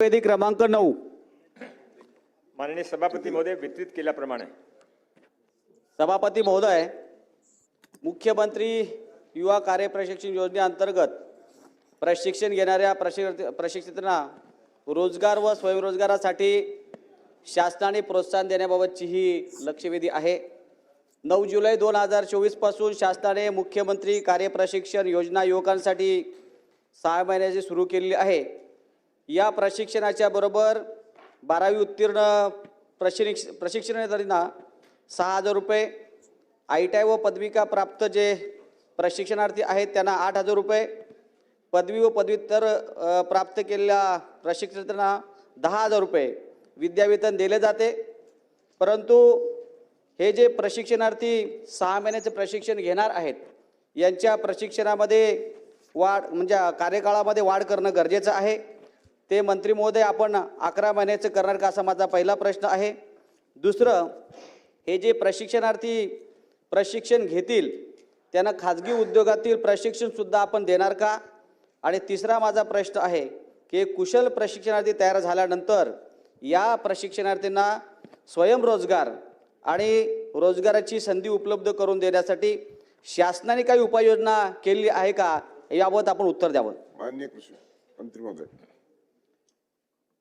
वेदी क्रमांक नऊ. माननीय सभापती महोदय वितरित केल्याप्रमाणे. सभापती महोदय मुख्यमंत्री युवा कार्य प्रशिक्षण योजनेअंतर्गत प्रशिक्षण घेणाऱ्या प्रशिक्षण प्रशिक्षितांना रोजगार व स्वयंरोजगारासाठी शासनाने प्रोत्साहन देण्याबाबतची ही लक्षवेधी आहे. नऊ जुलै दोन हजार चोवीसपासून शासनाने मुख्यमंत्री कार्यप्रशिक्षण योजना युवकांसाठी सहा महिन्याची सुरू केलेली आहे. या प्रशिक्षणाच्या बरोबर बारावी उत्तीर्ण प्रशिक्ष प्रशिक्षणार्थींना सहा हजार रुपये आय टी आय व पदविका प्राप्त जे प्रशिक्षणार्थी आहेत त्यांना आठ हजार रुपये पदवी व पदव्युत्तर प्राप्त केलेल्या प्रशिक्षणार्थ्यांना दहा हजार रुपये विद्यावेतन दिले जाते. परंतु हे जे प्रशिक्षणार्थी सहा महिन्याचे प्रशिक्षण घेणार आहेत यांच्या प्रशिक्षणामध्ये वाढ म्हणजे कार्यकाळामध्ये वाढ करणं गरजेचं आहे. ते मंत्री महोदय आपण अकरा महिन्याचं करणार का असा माझा पहिला प्रश्न आहे. दुसरं हे जे प्रशिक्षणार्थी प्रशिक्षण घेतील त्यांना खाजगी उद्योगातील प्रशिक्षणसुद्धा आपण देणार का? आणि तिसरा माझा प्रश्न आहे की कुशल प्रशिक्षणार्थी तयार झाल्यानंतर या प्रशिक्षणार्थींना स्वयंरोजगार आणि रोजगाराची संधी उपलब्ध करून देण्यासाठी शासनाने काही उपाययोजना केली आहे का? याबाबत आपण उत्तर द्यावं. माननीय कृषी मंत्री महोदय.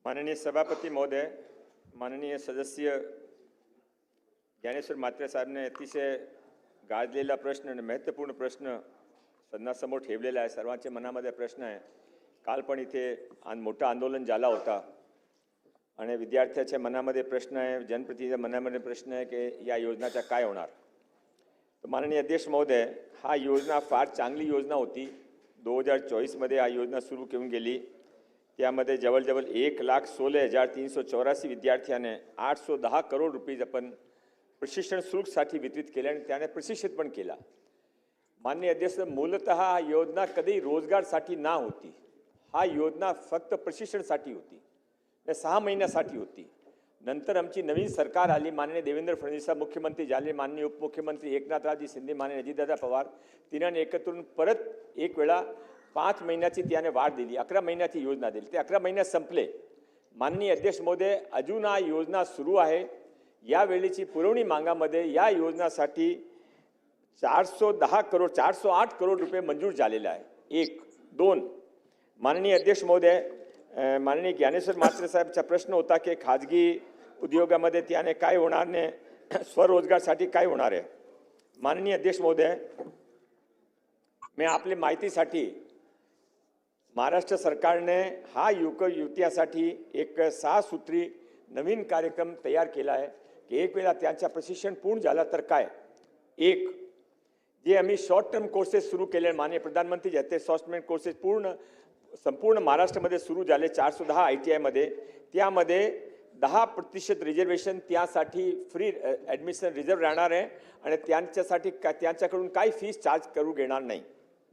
माननीय सभापती महोदय माननीय सदस्य ज्ञानेश्वर म्हात्रे साहेबने अतिशय गाजलेला प्रश्न आणि महत्त्वपूर्ण प्रश्न सदनासमोर ठेवलेला आहे. सर्वांच्या मनामध्ये प्रश्न आहे. काल पण इथे आन मोठं आंदोलन झाला होता. आणि विद्यार्थ्याच्या मनामध्ये प्रश्न आहे जनप्रतिनिधीच्या मनामध्ये प्रश्न आहे की या योजनाचा काय होणार. तर माननीय अध्यक्ष महोदय हा योजना फार चांगली योजना होती. दोन हजार चोवीसमध्ये हा योजना सुरू करून गेली. त्यामध्ये जवळजवळ एक लाख सोळा हजार तीनशे चौरासी विद्यार्थ्याने आठशे दहा करोड रुपये आपण प्रशिक्षण शुल्कसाठी वितरित केले आणि त्याने प्रशिक्षित पण केला. माननीय अध्यक्ष मूलतः हा योजना कधी रोजगारसाठी ना होती. हा योजना फक्त प्रशिक्षणासाठी होती. सहा महिन्यासाठी होती. नंतर आमची नवीन सरकार आली माननीय देवेंद्र फडणवीस साहेब मुख्यमंत्री झाले माननीय उपमुख्यमंत्री एकनाथरावजी शिंदे माननीय अजितदादा पवार तिन्हाने एकत्रून परत एक वेळा पाच महिन्याची त्याने वाढ दिली अकरा महिन्याची योजना दिली. ते अकरा महिन्यात संपले. माननीय अध्यक्ष महोदय अजून हा योजना सुरू आहे. या वेळेची पुरवणी मागामध्ये या योजनासाठी चारशे दहा करोड चारशे आठ करोड रुपये मंजूर झालेले आहे. एक दोन माननीय अध्यक्ष महोदय माननीय ज्ञानेश्वर म्हात्रे साहेबचा प्रश्न होता की खाजगी उद्योगामध्ये त्याने काय होणार नाही स्वरोजगारसाठी काय होणार आहे? माननीय अध्यक्ष महोदय मी आपल्या माहितीसाठी महाराष्ट्र सरकारने हा युवक युतीयासाठी एक सहा सूत्री नवीन कार्यक्रम तयार केला आहे की एक वेळा त्यांचा प्रशिक्षण पूर्ण झाला तर काय? एक जे आम्ही शॉर्ट टर्म कोर्सेस सुरू केले माननीय प्रधानमंत्री जे ते शॉर्ट टर्म कोर्सेस पूर्ण संपूर्ण महाराष्ट्रामध्ये सुरू झाले चारशे दहा आय टी आयमध्ये त्यामध्ये दहा प्रतिशत रिझर्वेशन त्यासाठी फ्री ॲडमिशन रिझर्व राहणार आहे आणि त्यांच्यासाठी का त्यांच्याकडून काही फीस चार्ज करू घेणार नाही.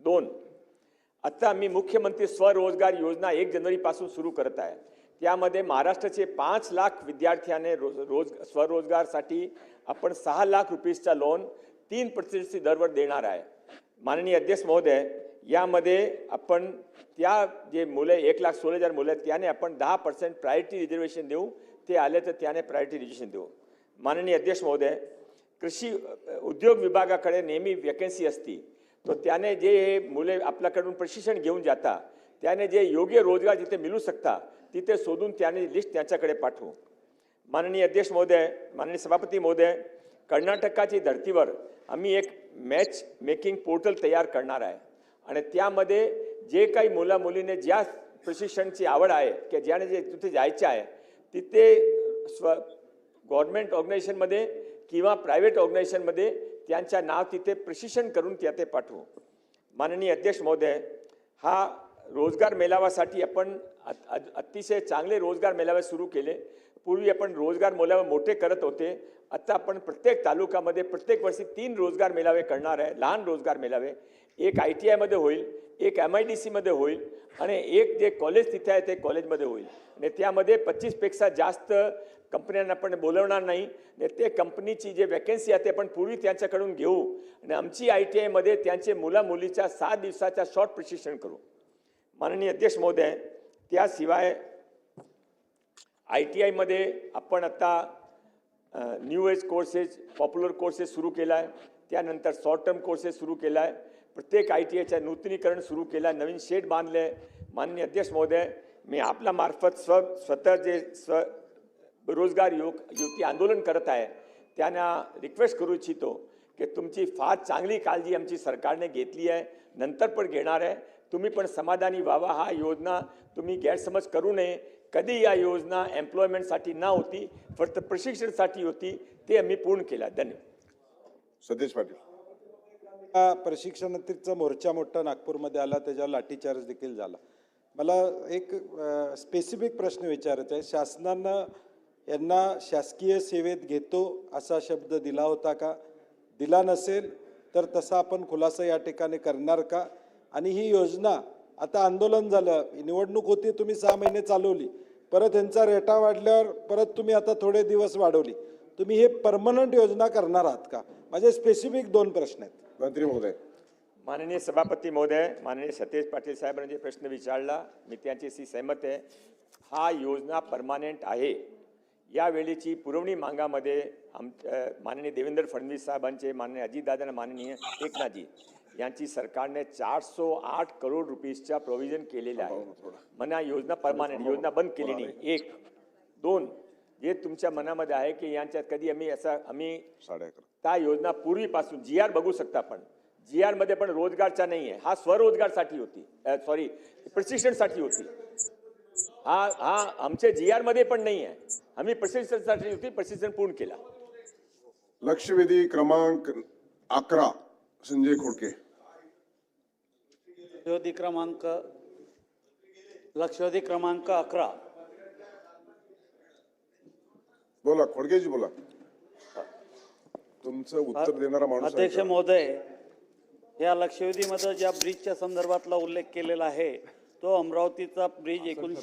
दोन आता आम्ही मुख्यमंत्री स्वरोजगार योजना एक जानेवारीपासून सुरू करत आहे. त्यामध्ये महाराष्ट्राचे पाच लाख विद्यार्थ्याने रोज रोज स्वरोजगारसाठी आपण सहा लाख रुपीजचा लोन तीन प्रतिशत दरवर देणार आहे. माननीय अध्यक्ष महोदय यामध्ये आपण त्या जे मुलं एक लाख सोळा हजार मुलं आहेत त्याने आपण दहा पर्सेंट प्रायोरिटी रिझर्वेशन देऊ. ते आले तर त्याने प्रायोरिटी रिझर्वेशन देऊ. माननीय अध्यक्ष महोदय कृषी उद्योग विभागाकडे नेहमी वॅकन्सी असती. तो त्याने जे मुले आपल्याकडून प्रशिक्षण घेऊन जाता त्याने जे योग्य रोजगार जिथे मिळू शकता तिथे शोधून त्याने लिस्ट त्यांच्याकडे पाठवू. माननीय अध्यक्ष महोदय माननीय सभापती महोदय कर्नाटकाची धर्तीवर आम्ही एक मॅच मेकिंग पोर्टल तयार करणार आहे. आणि त्यामध्ये जे काही मुला मुलीने ज्या प्रशिक्षणची आवड आहे की ज्याने जे तिथे जायचे आहे तिथे स्व गव्हर्नमेंट ऑर्गनायझेशनमध्ये किंवा प्रायव्हेट ऑर्गनायझेशनमध्ये त्यांच्या नाव तिथे प्रशिक्षण करून त्या ते पाठवू. माननीय अध्यक्ष महोदय हा रोजगार मेळाव्यासाठी आपण अतिशय चांगले रोजगार मेळावे सुरू केले. पूर्वी आपण रोजगार मेळावे मोठे करत होते. आता आपण प्रत्येक तालुक्यामध्ये प्रत्येक वर्षी तीन रोजगार मेळावे करणार आहे लहान रोजगार मेळावे एक आय टी आयमध्ये होईल एक एम आय डी सीमध्ये होईल. आणि एक जे कॉलेज तिथे आहे ते कॉलेजमध्ये होईल. आणि त्यामध्ये पच्चीसपेक्षा जास्त कंपन्यांना आपण बोलवणार नाही. आणि ते कंपनीची जे वॅकन्सी आहे ते आपण पूर्वी त्यांच्याकडून घेऊ. आणि आमची आय टी आयमध्ये त्यांचे मुला मुलीच्या सात दिवसाच्या शॉर्ट प्रशिक्षण करू. माननीय अध्यक्ष महोदय त्याशिवाय आय टी आयमध्ये आपण आता new age courses popular courses सुरू केला आहे त्यानंतर शॉर्ट टर्म कोर्सेस सुरू केला आहे प्रत्येक आय टी आयच्या नूतनीकरण सुरू केलं आहे नवीन शेड बांधले. माननीय अध्यक्ष महोदय मी आपल्या मार्फत स्व स्वतः जे स्व रोजगार युवक युवती आंदोलन करत आहे त्यांना रिक्वेस्ट करू इच्छितो की तुमची फार चांगली काळजी आमची सरकारने घेतली आहे नंतर पण घेणार आहे. तुम्ही पण समाधानी व्हावा. हा योजना तुम्ही गैरसमज करू नये. कधी या योजना एम्प्लॉयमेंटसाठी न होती फक्त प्रशिक्षणासाठी होती ते आम्ही पूर्ण केला. धन्यवाद. सतीश पाटील. प्रशिक्षणार्थीचा मोर्चा मोठा नागपूरमध्ये आला त्याच्यावर लाठीचार्ज देखील झाला. मला एक स्पेसिफिक प्रश्न विचारायचा आहे. शासनानं यांना शासकीय सेवेत घेतो असा शब्द दिला होता का? दिला नसेल तर तसा आपण खुलासा या ठिकाणी करणार का? आणि ही योजना आता आंदोलन झालं निवडणूक होती तुम्ही सहा महिने चालवली. परत यांचा रेटा वाढल्यावर परत तुम्ही आता थोडे दिवस वाढवली. तुम्ही हे परमनंट योजना करणार आहात का? माझे स्पेसिफिक दोन प्रश्न आहेत. मंत्री महोदय? माननीय सभापती महोदय माननीय सतेज पाटील साहेबांनी जे प्रश्न विचारला मी त्यांच्याशी सहमत आहे. हा योजना परमानेंट आहे. या वेळेची पुरवणी मागामध्ये आम माननीय देवेंद्र फडणवीस साहेबांचे माननीय अजितदादा आणि माननीय एकनाथजी यांची सरकारने चारशे आठ करोड रुपीजच्या प्रोव्हिजन केलेलं आहे. म्हणा योजना परमानेंट योजना बंद केली नाही एक दोन जे तुमच्या मनामध्ये आहे की यांच्यात कधी आम्ही असं आम्ही साडे अकरा त्या योजना पूर्वीपासून जी आर बघू शकता आपण. जी आरमध्ये पण रोजगारचा नाही आहे. हा स्वरोजगारसाठी होती. सॉरी प्रशिक्षणसाठी होती. हा हा आमच्या जी आरमध्ये पण नाही आहे. आम्ही प्रशिक्षणासाठी होती प्रशिक्षण पूर्ण केला. लक्षवेधी क्रमांक अकरा संजय खोडके. लक्षवेधी क्रमांक लक्षवेधी क्रमांक अकरा. बोला खोडकेजी बोला तुमचं उत्तर देणारा माणूस आहे अध्यक्ष? महोदय या लक्षवेधीमध्ये ज्या ब्रिजच्या संदर्भातला उल्लेख केलेला आहे तो अमरावतीचा ब्रिज एकोणीसशे